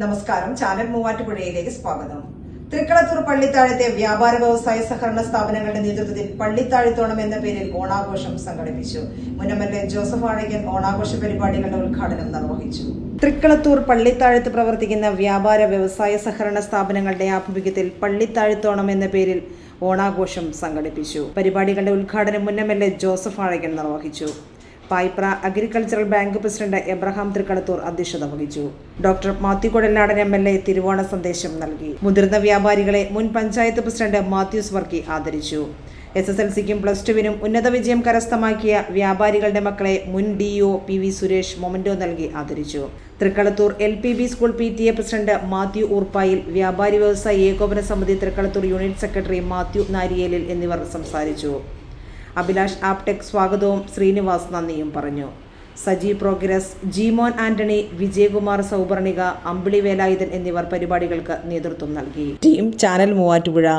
നമസ്കാരം. ചാനൽ മൂവാറ്റുപുഴയിലേക്ക് സ്വാഗതം. തൃക്കളത്തൂർ പള്ളിത്താഴത്തെ വ്യാപാര വ്യവസായ സഹകരണ സ്ഥാപനങ്ങളുടെ നേതൃത്വത്തിൽ പള്ളിത്താഴത്തോണം എന്ന പേരിൽ ഓണാഘോഷം സംഘടിപ്പിച്ചു. എ ജോസഫ് ആഴയ്ക്കൻ ഓണാഘോഷ പരിപാടികളുടെ ഉദ്ഘാടനം നിർവഹിച്ചു. തൃക്കളത്തൂർ പള്ളിത്താഴത്ത് പ്രവർത്തിക്കുന്ന വ്യാപാര വ്യവസായ സഹകരണ സ്ഥാപനങ്ങളുടെ ആഭിമുഖ്യത്തിൽ പള്ളിത്താഴത്തോണം എന്ന പേരിൽ ഓണാഘോഷം സംഘടിപ്പിച്ചു. പരിപാടികളുടെ ഉദ്ഘാടനം എ ജോസഫ് ആഴയ്ക്കൻ നിർവഹിച്ചു. Paipra agricultural bank president Abraham Thrikkadathoor അധ്യക്ഷത വഹിച്ചു. Doctor Mathew Kodaladan M L A തിരുവോണ സന്ദേശം നൽകി. മുതിർന്ന വ്യാപാരികളെ മുൻ പഞ്ചായത്ത് പ്രസിഡന്റ് മാത്യൂസ് വർക്കി ആദരിച്ചു. എസ് എസ് എൽ സിക്കും പ്ലസ് ടുവിനും ഉന്നത വിജയം കരസ്ഥമാക്കിയ വ്യാപാരികളുടെ മക്കളെ മുൻ D O P V Suresh memento നൽകി ആദരിച്ചു. Thrikkalathoor L P B school P T A president Mathew Oorpayil വ്യാപാരി വ്യവസായ ഏകോപന സമിതി തൃക്കളത്തൂർ യൂണിറ്റ് സെക്രട്ടറി മാത്യു നാരിയേലിൽ എന്നിവർ സംസാരിച്ചു. അഭിലാഷ് ആപ്ടെക് സ്വാഗതവും ശ്രീനിവാസ് നന്ദിയും പറഞ്ഞു. സജി പ്രോഗ്രസ് ജിമോൻ ആന്റണി വിജയകുമാർ സൗപർണിക അമ്പിളി വേലായുധൻ എന്നിവർ പരിപാടികൾക്ക് നേതൃത്വം നൽകി. Team channel Muvattupuzha.